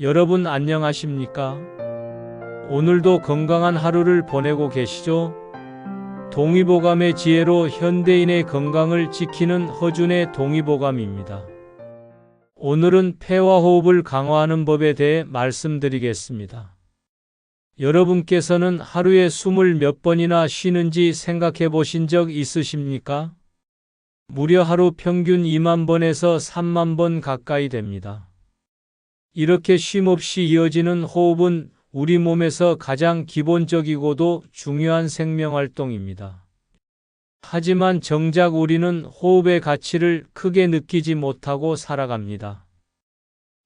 여러분 안녕하십니까? 오늘도 건강한 하루를 보내고 계시죠? 동의보감의 지혜로 현대인의 건강을 지키는 허준의 동의보감입니다. 오늘은 폐와 호흡을 강화하는 법에 대해 말씀드리겠습니다. 여러분께서는 하루에 숨을 몇 번이나 쉬는지 생각해 보신 적 있으십니까? 무려 하루 평균 2만 번에서 3만 번 가까이 됩니다. 이렇게 쉼없이 이어지는 호흡은 우리 몸에서 가장 기본적이고도 중요한 생명활동입니다. 하지만 정작 우리는 호흡의 가치를 크게 느끼지 못하고 살아갑니다.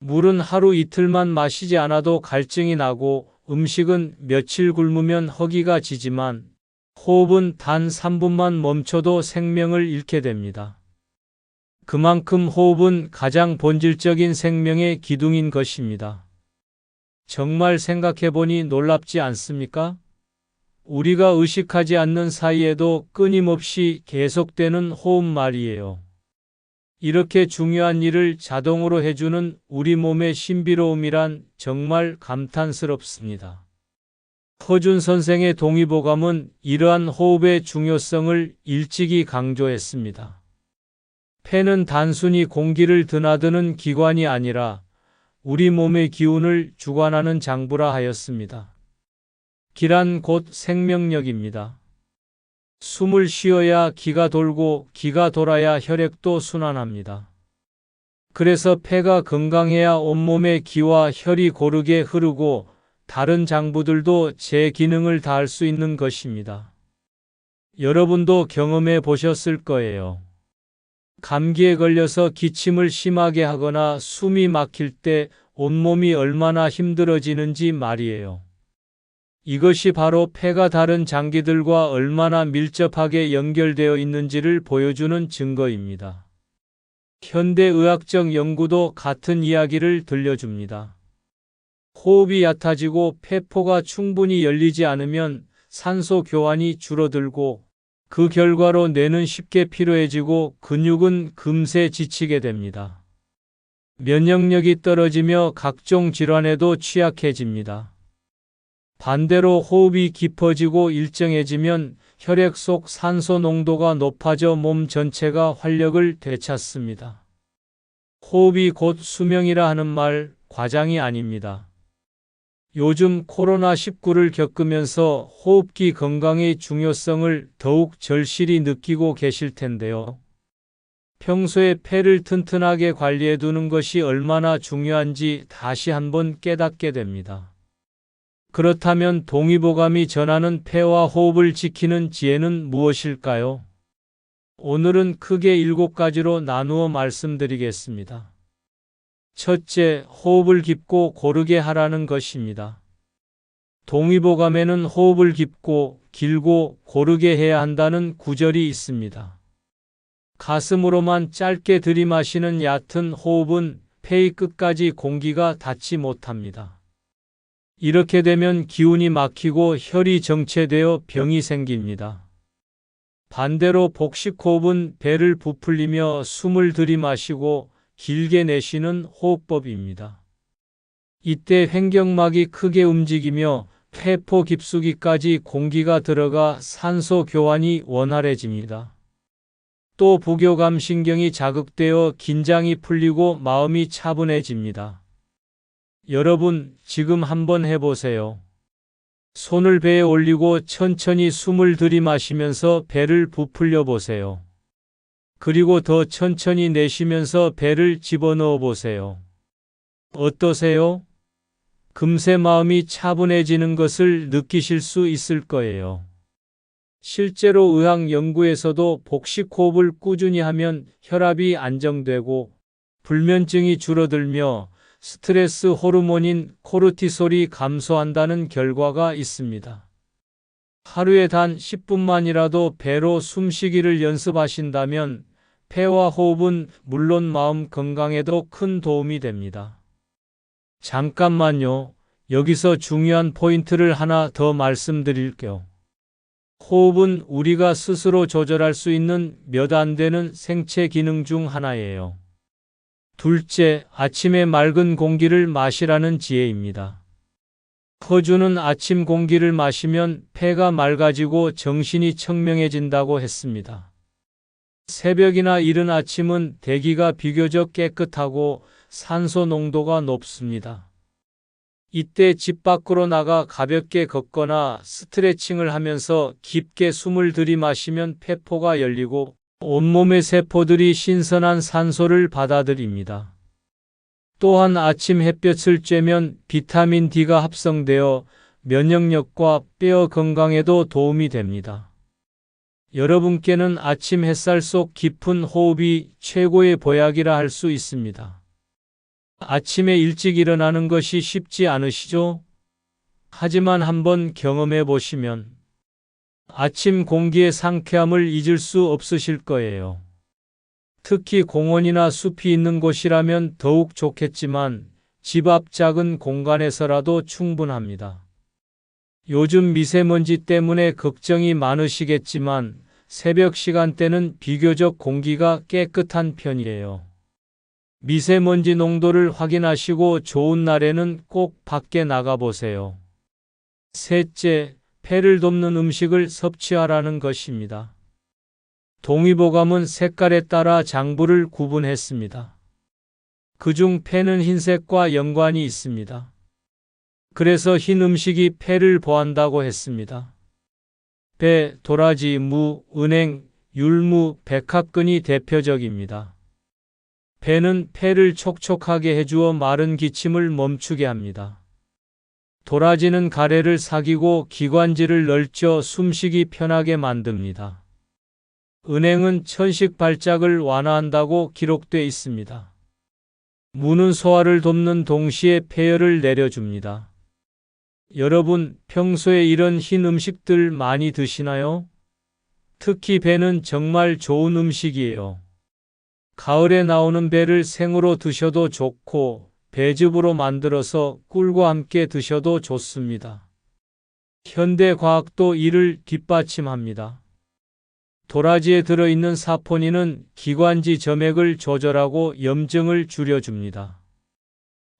물은 하루 이틀만 마시지 않아도 갈증이 나고 음식은 며칠 굶으면 허기가 지지만 호흡은 단 3분만 멈춰도 생명을 잃게 됩니다. 그만큼 호흡은 가장 본질적인 생명의 기둥인 것입니다. 정말 생각해보니 놀랍지 않습니까? 우리가 의식하지 않는 사이에도 끊임없이 계속되는 호흡 말이에요. 이렇게 중요한 일을 자동으로 해주는 우리 몸의 신비로움이란 정말 감탄스럽습니다. 허준 선생의 동의보감은 이러한 호흡의 중요성을 일찍이 강조했습니다. 폐는 단순히 공기를 드나드는 기관이 아니라 우리 몸의 기운을 주관하는 장부라 하였습니다. 기란 곧 생명력입니다. 숨을 쉬어야 기가 돌고 기가 돌아야 혈액도 순환합니다. 그래서 폐가 건강해야 온몸의 기와 혈이 고르게 흐르고 다른 장부들도 제 기능을 다할 수 있는 것입니다. 여러분도 경험해 보셨을 거예요. 감기에 걸려서 기침을 심하게 하거나 숨이 막힐 때 온몸이 얼마나 힘들어지는지 말이에요. 이것이 바로 폐가 다른 장기들과 얼마나 밀접하게 연결되어 있는지를 보여주는 증거입니다. 현대의학적 연구도 같은 이야기를 들려줍니다. 호흡이 얕아지고 폐포가 충분히 열리지 않으면 산소 교환이 줄어들고 그 결과로 뇌는 쉽게 피로해지고 근육은 금세 지치게 됩니다. 면역력이 떨어지며 각종 질환에도 취약해집니다. 반대로 호흡이 깊어지고 일정해지면 혈액 속 산소 농도가 높아져 몸 전체가 활력을 되찾습니다. 호흡이 곧 수명이라 하는 말 과장이 아닙니다. 요즘 코로나19를 겪으면서 호흡기 건강의 중요성을 더욱 절실히 느끼고 계실 텐데요. 평소에 폐를 튼튼하게 관리해 두는 것이 얼마나 중요한지 다시 한번 깨닫게 됩니다. 그렇다면 동의보감이 전하는 폐와 호흡을 지키는 지혜는 무엇일까요? 오늘은 크게 일곱 가지로 나누어 말씀드리겠습니다. 첫째, 호흡을 깊고 고르게 하라는 것입니다. 동의보감에는 호흡을 깊고 길고 고르게 해야 한다는 구절이 있습니다. 가슴으로만 짧게 들이마시는 얕은 호흡은 폐의 끝까지 공기가 닿지 못합니다. 이렇게 되면 기운이 막히고 혈이 정체되어 병이 생깁니다. 반대로 복식호흡은 배를 부풀리며 숨을 들이마시고 길게 내쉬는 호흡법입니다. 이때 횡격막이 크게 움직이며 폐포 깊숙이까지 공기가 들어가 산소 교환이 원활해집니다. 또 부교감 신경이 자극되어 긴장이 풀리고 마음이 차분해집니다. 여러분, 지금 한번 해보세요. 손을 배에 올리고 천천히 숨을 들이마시면서 배를 부풀려 보세요. 그리고 더 천천히 내쉬면서 배를 집어넣어 보세요. 어떠세요? 금세 마음이 차분해지는 것을 느끼실 수 있을 거예요. 실제로 의학 연구에서도 복식 호흡을 꾸준히 하면 혈압이 안정되고 불면증이 줄어들며 스트레스 호르몬인 코르티솔이 감소한다는 결과가 있습니다. 하루에 단 10분만이라도 배로 숨쉬기를 연습하신다면 폐와 호흡은 물론 마음 건강에도 큰 도움이 됩니다. 잠깐만요. 여기서 중요한 포인트를 하나 더 말씀드릴게요. 호흡은 우리가 스스로 조절할 수 있는 몇 안 되는 생체 기능 중 하나예요. 둘째, 아침에 맑은 공기를 마시라는 지혜입니다. 허주는 아침 공기를 마시면 폐가 맑아지고 정신이 청명해진다고 했습니다. 새벽이나 이른 아침은 대기가 비교적 깨끗하고 산소 농도가 높습니다. 이때 집 밖으로 나가 가볍게 걷거나 스트레칭을 하면서 깊게 숨을 들이마시면 폐포가 열리고 온몸의 세포들이 신선한 산소를 받아들입니다. 또한 아침 햇볕을 쬐면 비타민 D가 합성되어 면역력과 뼈 건강에도 도움이 됩니다. 여러분께는 아침 햇살 속 깊은 호흡이 최고의 보약이라 할 수 있습니다. 아침에 일찍 일어나는 것이 쉽지 않으시죠? 하지만 한번 경험해 보시면 아침 공기의 상쾌함을 잊을 수 없으실 거예요. 특히 공원이나 숲이 있는 곳이라면 더욱 좋겠지만 집 앞 작은 공간에서라도 충분합니다. 요즘 미세먼지 때문에 걱정이 많으시겠지만 새벽 시간대는 비교적 공기가 깨끗한 편이에요. 미세먼지 농도를 확인하시고 좋은 날에는 꼭 밖에 나가 보세요. 셋째, 폐를 돕는 음식을 섭취하라는 것입니다. 동의보감은 색깔에 따라 장부를 구분했습니다. 그중 폐는 흰색과 연관이 있습니다. 그래서 흰 음식이 폐를 보한다고 했습니다. 배, 도라지, 무, 은행, 율무, 백합근이 대표적입니다. 배는 폐를 촉촉하게 해주어 마른 기침을 멈추게 합니다. 도라지는 가래를 사귀고 기관지를 넓혀 숨쉬기 편하게 만듭니다. 은행은 천식 발작을 완화한다고 기록돼 있습니다. 무는 소화를 돕는 동시에 폐열을 내려줍니다. 여러분, 평소에 이런 흰 음식들 많이 드시나요? 특히 배는 정말 좋은 음식이에요. 가을에 나오는 배를 생으로 드셔도 좋고, 배즙으로 만들어서 꿀과 함께 드셔도 좋습니다. 현대 과학도 이를 뒷받침합니다. 도라지에 들어있는 사포닌은 기관지 점액을 조절하고 염증을 줄여줍니다.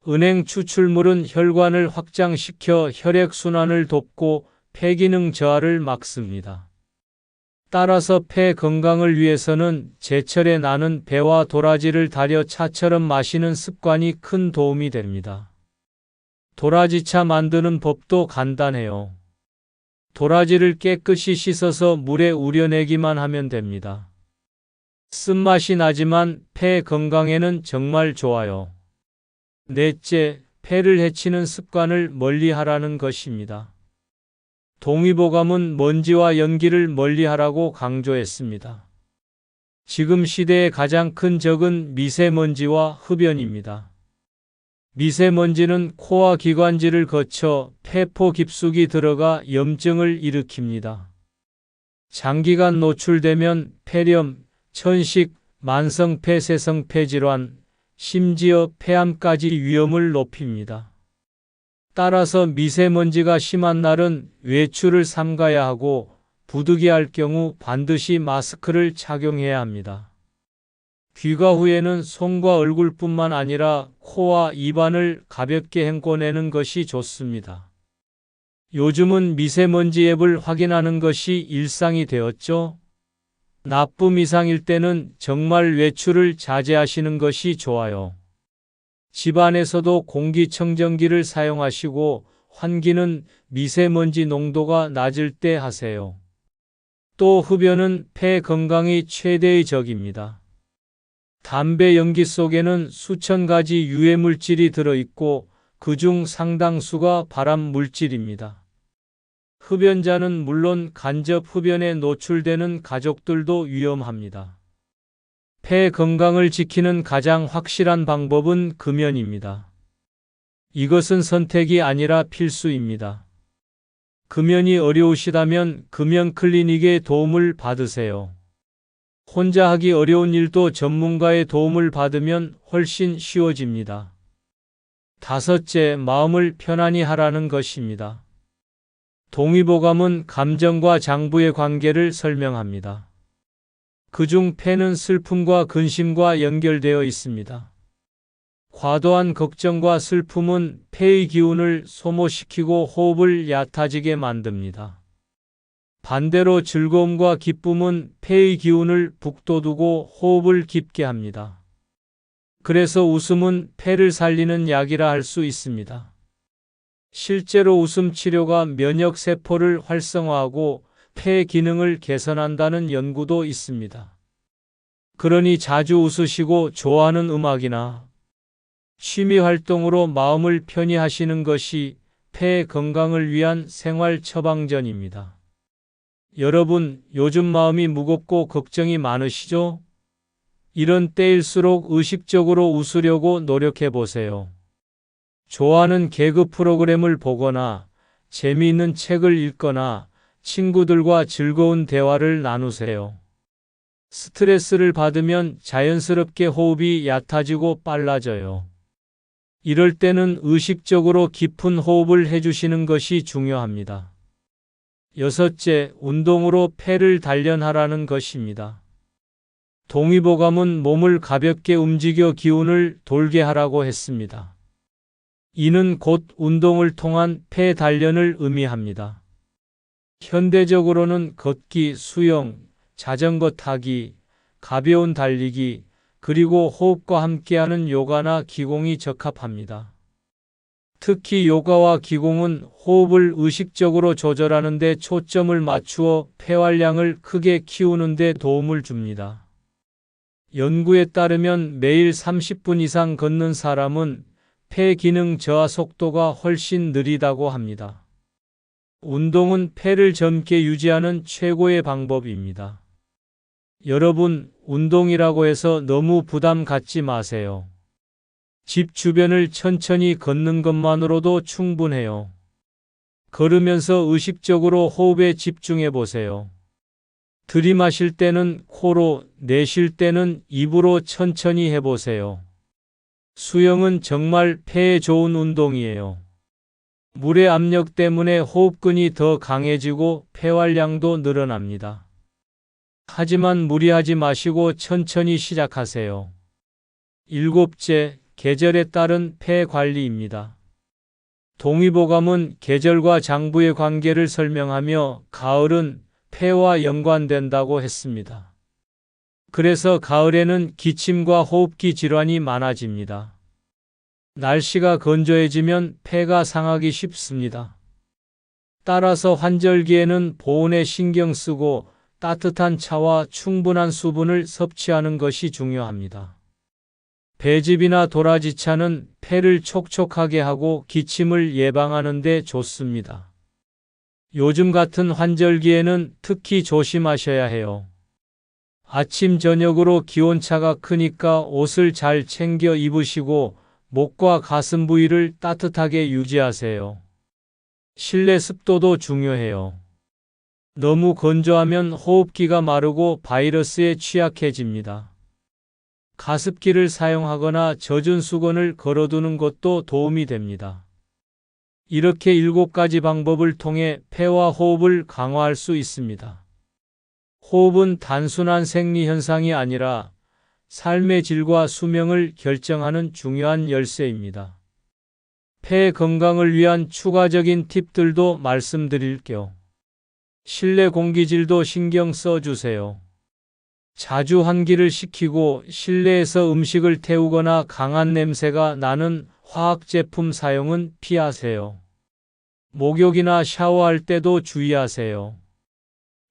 은행 추출물은 혈관을 확장시켜 혈액순환을 돕고 폐기능 저하를 막습니다. 따라서 폐 건강을 위해서는 제철에 나는 배와 도라지를 달여 차처럼 마시는 습관이 큰 도움이 됩니다. 도라지차 만드는 법도 간단해요. 도라지를 깨끗이 씻어서 물에 우려내기만 하면 됩니다. 쓴맛이 나지만 폐 건강에는 정말 좋아요. 넷째, 폐를 해치는 습관을 멀리 하라는 것입니다. 동의보감은 먼지와 연기를 멀리 하라고 강조했습니다. 지금 시대의 가장 큰 적은 미세먼지와 흡연입니다. 미세먼지는 코와 기관지를 거쳐 폐포 깊숙이 들어가 염증을 일으킵니다. 장기간 노출되면 폐렴, 천식, 만성 폐쇄성 폐질환, 심지어 폐암까지 위험을 높입니다. 따라서 미세먼지가 심한 날은 외출을 삼가야 하고 부득이할 경우 반드시 마스크를 착용해야 합니다. 귀가 후에는 손과 얼굴뿐만 아니라 코와 입안을 가볍게 헹궈내는 것이 좋습니다. 요즘은 미세먼지 앱을 확인하는 것이 일상이 되었죠? 나쁨 이상일 때는 정말 외출을 자제하시는 것이 좋아요. 집 안에서도 공기청정기를 사용하시고 환기는 미세먼지 농도가 낮을 때 하세요. 또 흡연은 폐 건강의 최대의 적입니다. 담배 연기 속에는 수천 가지 유해 물질이 들어있고 그중 상당수가 발암 물질입니다. 흡연자는 물론 간접 흡연에 노출되는 가족들도 위험합니다. 폐 건강을 지키는 가장 확실한 방법은 금연입니다. 이것은 선택이 아니라 필수입니다. 금연이 어려우시다면 금연 클리닉의 도움을 받으세요. 혼자 하기 어려운 일도 전문가의 도움을 받으면 훨씬 쉬워집니다. 다섯째, 마음을 편안히 하라는 것입니다. 동의보감은 감정과 장부의 관계를 설명합니다. 그중 폐는 슬픔과 근심과 연결되어 있습니다. 과도한 걱정과 슬픔은 폐의 기운을 소모시키고 호흡을 얕아지게 만듭니다. 반대로 즐거움과 기쁨은 폐의 기운을 북돋우고 호흡을 깊게 합니다. 그래서 웃음은 폐를 살리는 약이라 할 수 있습니다. 실제로 웃음 치료가 면역 세포를 활성화하고 폐 기능을 개선한다는 연구도 있습니다. 그러니 자주 웃으시고 좋아하는 음악이나 취미 활동으로 마음을 편히 하시는 것이 폐 건강을 위한 생활 처방전입니다. 여러분, 요즘 마음이 무겁고 걱정이 많으시죠? 이런 때일수록 의식적으로 웃으려고 노력해 보세요. 좋아하는 개그 프로그램을 보거나 재미있는 책을 읽거나 친구들과 즐거운 대화를 나누세요. 스트레스를 받으면 자연스럽게 호흡이 얕아지고 빨라져요. 이럴 때는 의식적으로 깊은 호흡을 해주시는 것이 중요합니다. 여섯째, 운동으로 폐를 단련하라는 것입니다. 동의보감은 몸을 가볍게 움직여 기운을 돌게 하라고 했습니다. 이는 곧 운동을 통한 폐 단련을 의미합니다. 현대적으로는 걷기, 수영, 자전거 타기, 가벼운 달리기, 그리고 호흡과 함께하는 요가나 기공이 적합합니다. 특히 요가와 기공은 호흡을 의식적으로 조절하는 데 초점을 맞추어 폐활량을 크게 키우는 데 도움을 줍니다. 연구에 따르면 매일 30분 이상 걷는 사람은 폐 기능 저하 속도가 훨씬 느리다고 합니다. 운동은 폐를 젊게 유지하는 최고의 방법입니다. 여러분, 운동이라고 해서 너무 부담 갖지 마세요. 집 주변을 천천히 걷는 것만으로도 충분해요. 걸으면서 의식적으로 호흡에 집중해 보세요. 들이마실 때는 코로, 내쉴 때는 입으로 천천히 해보세요. 수영은 정말 폐에 좋은 운동이에요. 물의 압력 때문에 호흡근이 더 강해지고 폐활량도 늘어납니다. 하지만 무리하지 마시고 천천히 시작하세요. 일곱째, 계절에 따른 폐 관리입니다. 동의보감은 계절과 장부의 관계를 설명하며 가을은 폐와 연관된다고 했습니다. 그래서 가을에는 기침과 호흡기 질환이 많아집니다. 날씨가 건조해지면 폐가 상하기 쉽습니다. 따라서 환절기에는 보온에 신경 쓰고 따뜻한 차와 충분한 수분을 섭취하는 것이 중요합니다. 배즙이나 도라지차는 폐를 촉촉하게 하고 기침을 예방하는 데 좋습니다. 요즘 같은 환절기에는 특히 조심하셔야 해요. 아침, 저녁으로 기온차가 크니까 옷을 잘 챙겨 입으시고 목과 가슴 부위를 따뜻하게 유지하세요. 실내 습도도 중요해요. 너무 건조하면 호흡기가 마르고 바이러스에 취약해집니다. 가습기를 사용하거나 젖은 수건을 걸어두는 것도 도움이 됩니다. 이렇게 일곱 가지 방법을 통해 폐와 호흡을 강화할 수 있습니다. 호흡은 단순한 생리 현상이 아니라 삶의 질과 수명을 결정하는 중요한 열쇠입니다. 폐 건강을 위한 추가적인 팁들도 말씀드릴게요. 실내 공기질도 신경 써 주세요. 자주 환기를 시키고 실내에서 음식을 태우거나 강한 냄새가 나는 화학 제품 사용은 피하세요. 목욕이나 샤워할 때도 주의하세요.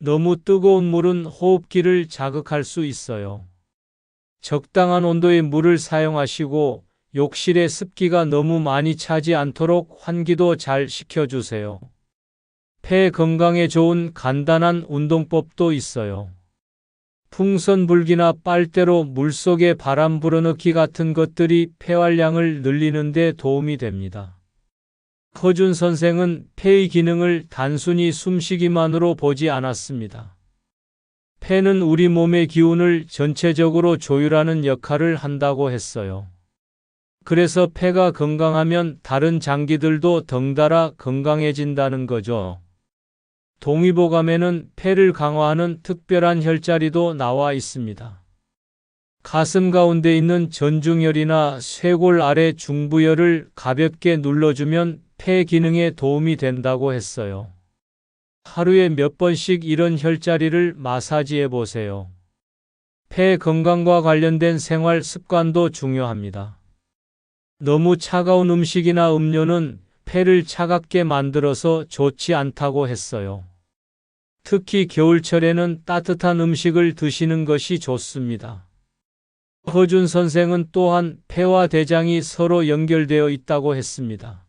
너무 뜨거운 물은 호흡기를 자극할 수 있어요. 적당한 온도의 물을 사용하시고 욕실에 습기가 너무 많이 차지 않도록 환기도 잘 시켜주세요. 폐 건강에 좋은 간단한 운동법도 있어요. 풍선 불기나 빨대로 물속에 바람 불어넣기 같은 것들이 폐활량을 늘리는 데 도움이 됩니다. 허준 선생은 폐의 기능을 단순히 숨쉬기만으로 보지 않았습니다. 폐는 우리 몸의 기운을 전체적으로 조율하는 역할을 한다고 했어요. 그래서 폐가 건강하면 다른 장기들도 덩달아 건강해진다는 거죠. 동의보감에는 폐를 강화하는 특별한 혈자리도 나와 있습니다. 가슴 가운데 있는 전중혈이나 쇄골 아래 중부혈을 가볍게 눌러주면 폐 기능에 도움이 된다고 했어요. 하루에 몇 번씩 이런 혈자리를 마사지해 보세요. 폐 건강과 관련된 생활 습관도 중요합니다. 너무 차가운 음식이나 음료는 폐를 차갑게 만들어서 좋지 않다고 했어요. 특히 겨울철에는 따뜻한 음식을 드시는 것이 좋습니다. 허준 선생은 또한 폐와 대장이 서로 연결되어 있다고 했습니다.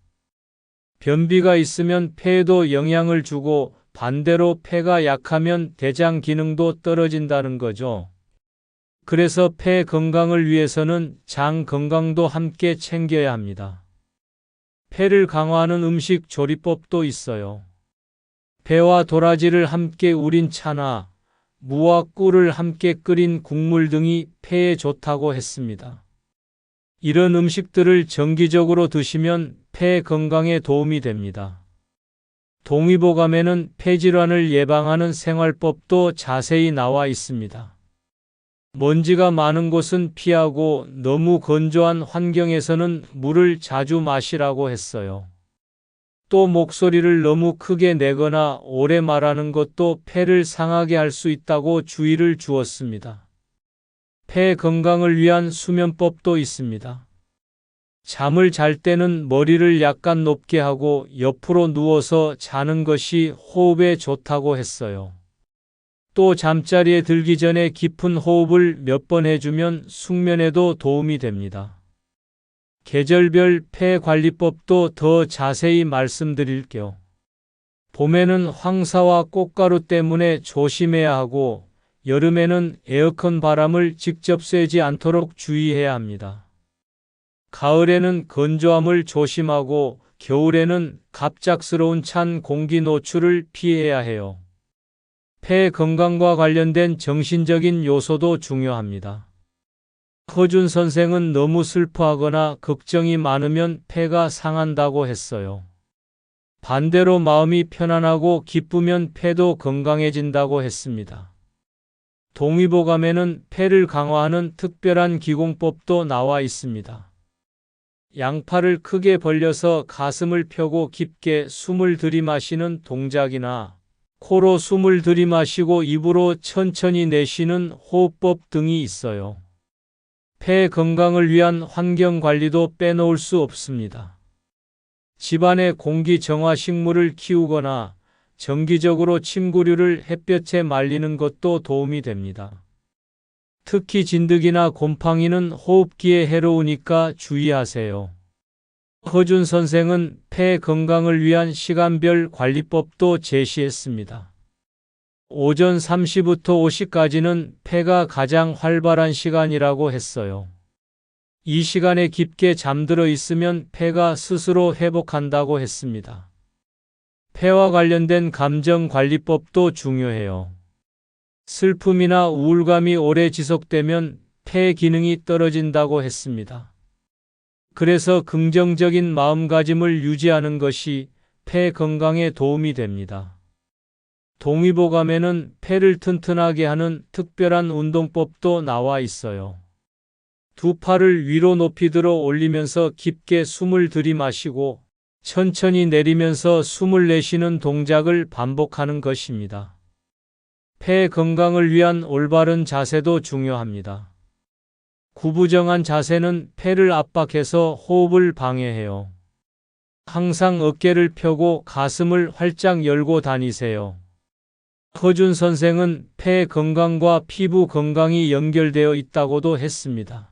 변비가 있으면 폐에도 영향을 주고 반대로 폐가 약하면 대장 기능도 떨어진다는 거죠. 그래서 폐 건강을 위해서는 장 건강도 함께 챙겨야 합니다. 폐를 강화하는 음식 조리법도 있어요. 배와 도라지를 함께 우린 차나 무와 꿀을 함께 끓인 국물 등이 폐에 좋다고 했습니다. 이런 음식들을 정기적으로 드시면 폐 건강에 도움이 됩니다. 동의보감에는 폐질환을 예방하는 생활법도 자세히 나와 있습니다. 먼지가 많은 곳은 피하고 너무 건조한 환경에서는 물을 자주 마시라고 했어요. 또 목소리를 너무 크게 내거나 오래 말하는 것도 폐를 상하게 할 수 있다고 주의를 주었습니다. 폐 건강을 위한 수면법도 있습니다. 잠을 잘 때는 머리를 약간 높게 하고 옆으로 누워서 자는 것이 호흡에 좋다고 했어요. 또 잠자리에 들기 전에 깊은 호흡을 몇 번 해주면 숙면에도 도움이 됩니다. 계절별 폐 관리법도 더 자세히 말씀드릴게요. 봄에는 황사와 꽃가루 때문에 조심해야 하고 여름에는 에어컨 바람을 직접 쐬지 않도록 주의해야 합니다. 가을에는 건조함을 조심하고 겨울에는 갑작스러운 찬 공기 노출을 피해야 해요. 폐 건강과 관련된 정신적인 요소도 중요합니다. 허준 선생은 너무 슬퍼하거나 걱정이 많으면 폐가 상한다고 했어요. 반대로 마음이 편안하고 기쁘면 폐도 건강해진다고 했습니다. 동의보감에는 폐를 강화하는 특별한 기공법도 나와 있습니다. 양팔을 크게 벌려서 가슴을 펴고 깊게 숨을 들이마시는 동작이나 코로 숨을 들이마시고 입으로 천천히 내쉬는 호흡법 등이 있어요. 폐 건강을 위한 환경 관리도 빼놓을 수 없습니다. 집안의 공기 정화 식물을 키우거나 정기적으로 침구류를 햇볕에 말리는 것도 도움이 됩니다. 특히 진드기나 곰팡이는 호흡기에 해로우니까 주의하세요. 허준 선생은 폐 건강을 위한 시간별 관리법도 제시했습니다. 오전 3시부터 5시까지는 폐가 가장 활발한 시간이라고 했어요. 이 시간에 깊게 잠들어 있으면 폐가 스스로 회복한다고 했습니다. 폐와 관련된 감정 관리법도 중요해요. 슬픔이나 우울감이 오래 지속되면 폐 기능이 떨어진다고 했습니다. 그래서 긍정적인 마음가짐을 유지하는 것이 폐 건강에 도움이 됩니다. 동의보감에는 폐를 튼튼하게 하는 특별한 운동법도 나와 있어요. 두 팔을 위로 높이 들어 올리면서 깊게 숨을 들이마시고 천천히 내리면서 숨을 내쉬는 동작을 반복하는 것입니다. 폐 건강을 위한 올바른 자세도 중요합니다. 구부정한 자세는 폐를 압박해서 호흡을 방해해요. 항상 어깨를 펴고 가슴을 활짝 열고 다니세요. 허준 선생은 폐 건강과 피부 건강이 연결되어 있다고도 했습니다.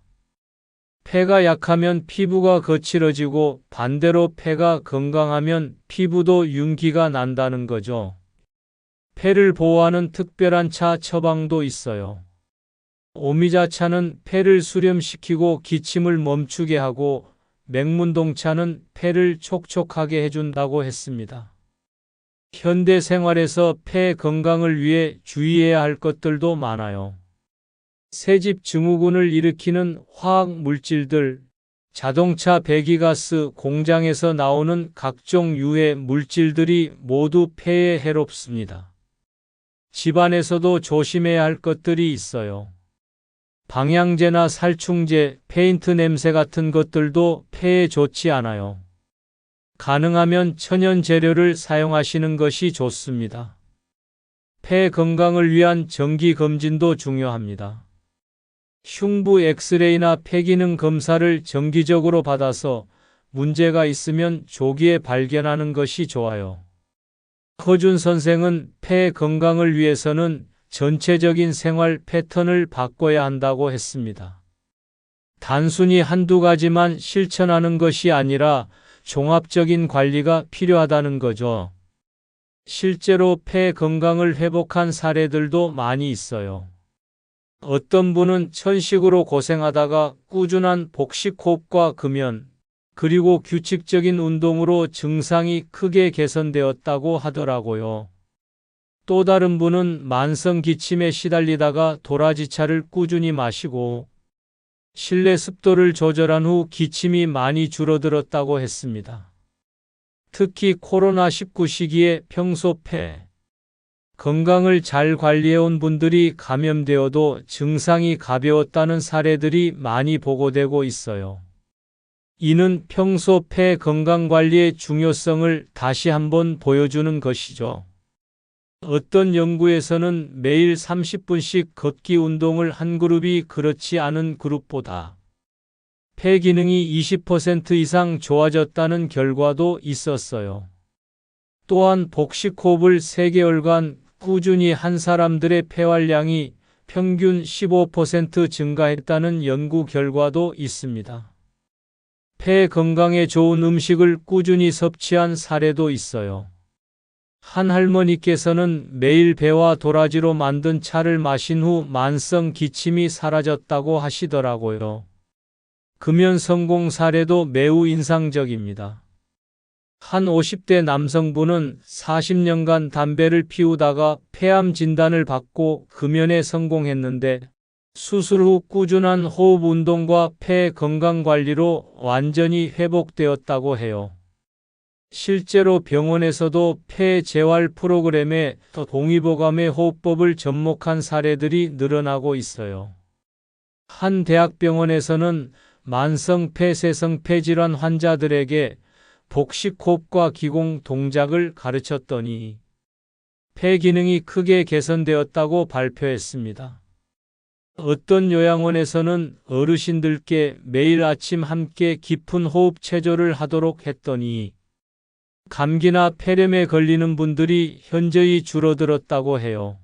폐가 약하면 피부가 거칠어지고 반대로 폐가 건강하면 피부도 윤기가 난다는 거죠. 폐를 보호하는 특별한 차 처방도 있어요. 오미자차는 폐를 수렴시키고 기침을 멈추게 하고 맹문동차는 폐를 촉촉하게 해준다고 했습니다. 현대 생활에서 폐 건강을 위해 주의해야 할 것들도 많아요. 새집 증후군을 일으키는 화학 물질들, 자동차 배기가스 공장에서 나오는 각종 유해 물질들이 모두 폐에 해롭습니다. 집안에서도 조심해야 할 것들이 있어요. 방향제나 살충제, 페인트 냄새 같은 것들도 폐에 좋지 않아요. 가능하면 천연 재료를 사용하시는 것이 좋습니다. 폐 건강을 위한 정기 검진도 중요합니다. 흉부 엑스레이나 폐기능 검사를 정기적으로 받아서 문제가 있으면 조기에 발견하는 것이 좋아요. 허준 선생은 폐 건강을 위해서는 전체적인 생활 패턴을 바꿔야 한다고 했습니다. 단순히 한두 가지만 실천하는 것이 아니라 종합적인 관리가 필요하다는 거죠. 실제로 폐 건강을 회복한 사례들도 많이 있어요. 어떤 분은 천식으로 고생하다가 꾸준한 복식 호흡과 금연, 그리고 규칙적인 운동으로 증상이 크게 개선되었다고 하더라고요. 또 다른 분은 만성 기침에 시달리다가 도라지차를 꾸준히 마시고 실내 습도를 조절한 후 기침이 많이 줄어들었다고 했습니다. 특히 코로나19 시기에 평소 폐 건강을 잘 관리해온 분들이 감염되어도 증상이 가벼웠다는 사례들이 많이 보고되고 있어요. 이는 평소 폐 건강 관리의 중요성을 다시 한번 보여주는 것이죠. 어떤 연구에서는 매일 30분씩 걷기 운동을 한 그룹이 그렇지 않은 그룹보다 폐 기능이 20% 이상 좋아졌다는 결과도 있었어요. 또한 복식호흡을 3개월간 꾸준히 한 사람들의 폐활량이 평균 15% 증가했다는 연구 결과도 있습니다. 폐 건강에 좋은 음식을 꾸준히 섭취한 사례도 있어요. 한 할머니께서는 매일 배와 도라지로 만든 차를 마신 후 만성 기침이 사라졌다고 하시더라고요. 금연 성공 사례도 매우 인상적입니다. 한 50대 남성분은 40년간 담배를 피우다가 폐암 진단을 받고 금연에 성공했는데 수술 후 꾸준한 호흡 운동과 폐 건강 관리로 완전히 회복되었다고 해요. 실제로 병원에서도 폐 재활 프로그램에 더 동의보감의 호흡법을 접목한 사례들이 늘어나고 있어요. 한 대학병원에서는 만성 폐쇄성 폐질환 환자들에게 복식호흡과 기공 동작을 가르쳤더니 폐 기능이 크게 개선되었다고 발표했습니다. 어떤 요양원에서는 어르신들께 매일 아침 함께 깊은 호흡 체조를 하도록 했더니 감기나 폐렴에 걸리는 분들이 현저히 줄어들었다고 해요.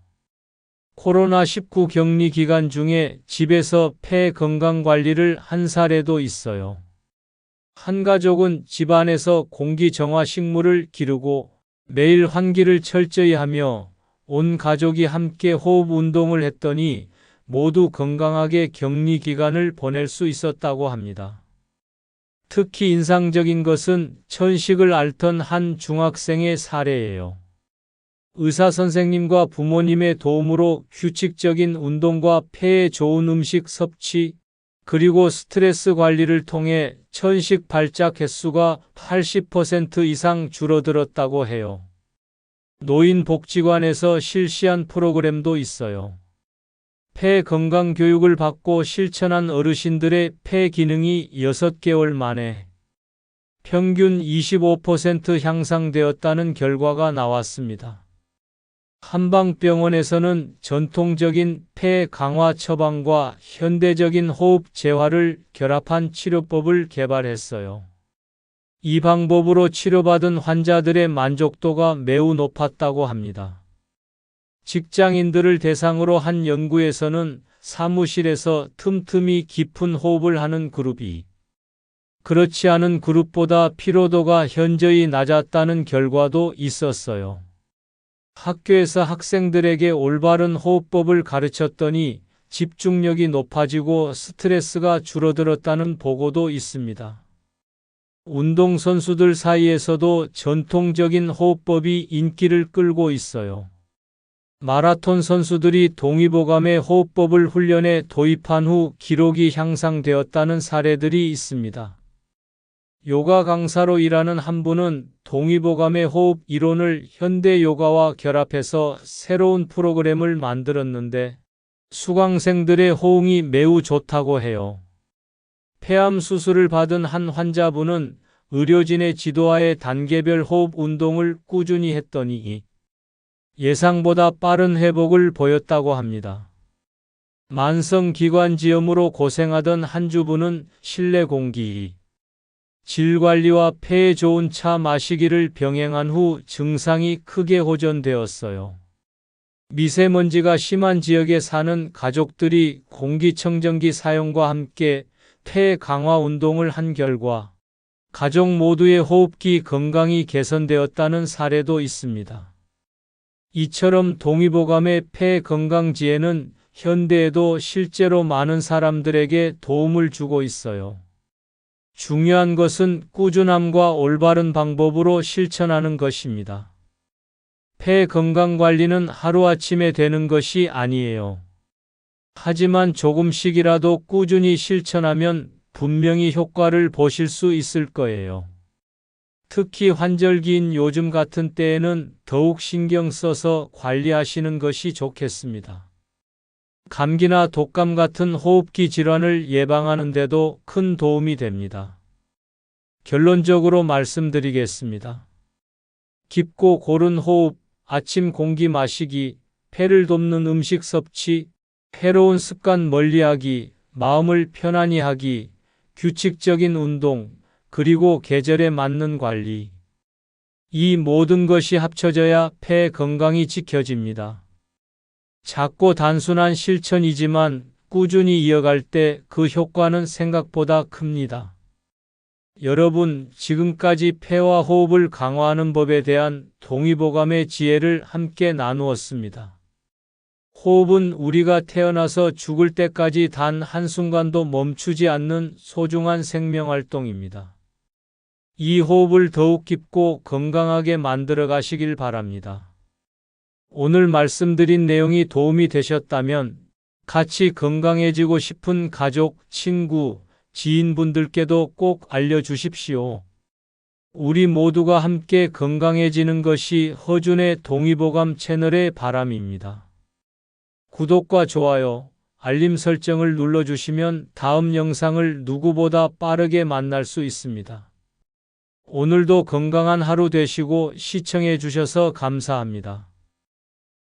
코로나19 격리 기간 중에 집에서 폐 건강 관리를 한 사례도 있어요. 한 가족은 집안에서 공기 정화 식물을 기르고 매일 환기를 철저히 하며 온 가족이 함께 호흡 운동을 했더니 모두 건강하게 격리 기간을 보낼 수 있었다고 합니다. 특히 인상적인 것은 천식을 앓던 한 중학생의 사례예요. 의사 선생님과 부모님의 도움으로 규칙적인 운동과 폐에 좋은 음식 섭취, 그리고 스트레스 관리를 통해 천식 발작 횟수가 80% 이상 줄어들었다고 해요. 노인복지관에서 실시한 프로그램도 있어요. 폐 건강 교육을 받고 실천한 어르신들의 폐 기능이 6개월 만에 평균 25% 향상되었다는 결과가 나왔습니다. 한방병원에서는 전통적인 폐 강화 처방과 현대적인 호흡 재활을 결합한 치료법을 개발했어요. 이 방법으로 치료받은 환자들의 만족도가 매우 높았다고 합니다. 직장인들을 대상으로 한 연구에서는 사무실에서 틈틈이 깊은 호흡을 하는 그룹이 그렇지 않은 그룹보다 피로도가 현저히 낮았다는 결과도 있었어요. 학교에서 학생들에게 올바른 호흡법을 가르쳤더니 집중력이 높아지고 스트레스가 줄어들었다는 보고도 있습니다. 운동선수들 사이에서도 전통적인 호흡법이 인기를 끌고 있어요. 마라톤 선수들이 동의보감의 호흡법을 훈련에 도입한 후 기록이 향상되었다는 사례들이 있습니다. 요가 강사로 일하는 한 분은 동의보감의 호흡 이론을 현대 요가와 결합해서 새로운 프로그램을 만들었는데 수강생들의 호응이 매우 좋다고 해요. 폐암 수술을 받은 한 환자분은 의료진의 지도하에 단계별 호흡 운동을 꾸준히 했더니 예상보다 빠른 회복을 보였다고 합니다. 만성기관지염으로 고생하던 한 주부는 실내 공기, 질 관리와 폐에 좋은 차 마시기를 병행한 후 증상이 크게 호전되었어요. 미세먼지가 심한 지역에 사는 가족들이 공기청정기 사용과 함께 폐 강화 운동을 한 결과 가족 모두의 호흡기 건강이 개선되었다는 사례도 있습니다. 이처럼 동의보감의 폐 건강지혜는 현대에도 실제로 많은 사람들에게 도움을 주고 있어요. 중요한 것은 꾸준함과 올바른 방법으로 실천하는 것입니다. 폐 건강 관리는 하루아침에 되는 것이 아니에요. 하지만 조금씩이라도 꾸준히 실천하면 분명히 효과를 보실 수 있을 거예요. 특히 환절기인 요즘 같은 때에는 더욱 신경 써서 관리하시는 것이 좋겠습니다. 감기나 독감 같은 호흡기 질환을 예방하는 데도 큰 도움이 됩니다. 결론적으로 말씀드리겠습니다. 깊고 고른 호흡, 아침 공기 마시기, 폐를 돕는 음식 섭취, 해로운 습관 멀리하기, 마음을 편안히 하기, 규칙적인 운동, 그리고 계절에 맞는 관리. 이 모든 것이 합쳐져야 폐 건강이 지켜집니다. 작고 단순한 실천이지만 꾸준히 이어갈 때 그 효과는 생각보다 큽니다. 여러분, 지금까지 폐와 호흡을 강화하는 법에 대한 동의보감의 지혜를 함께 나누었습니다. 호흡은 우리가 태어나서 죽을 때까지 단 한순간도 멈추지 않는 소중한 생명활동입니다. 이 호흡을 더욱 깊고 건강하게 만들어 가시길 바랍니다. 오늘 말씀드린 내용이 도움이 되셨다면 같이 건강해지고 싶은 가족, 친구, 지인분들께도 꼭 알려주십시오. 우리 모두가 함께 건강해지는 것이 허준의 동의보감 채널의 바람입니다. 구독과 좋아요, 알림 설정을 눌러주시면 다음 영상을 누구보다 빠르게 만날 수 있습니다. 오늘도 건강한 하루 되시고 시청해 주셔서 감사합니다.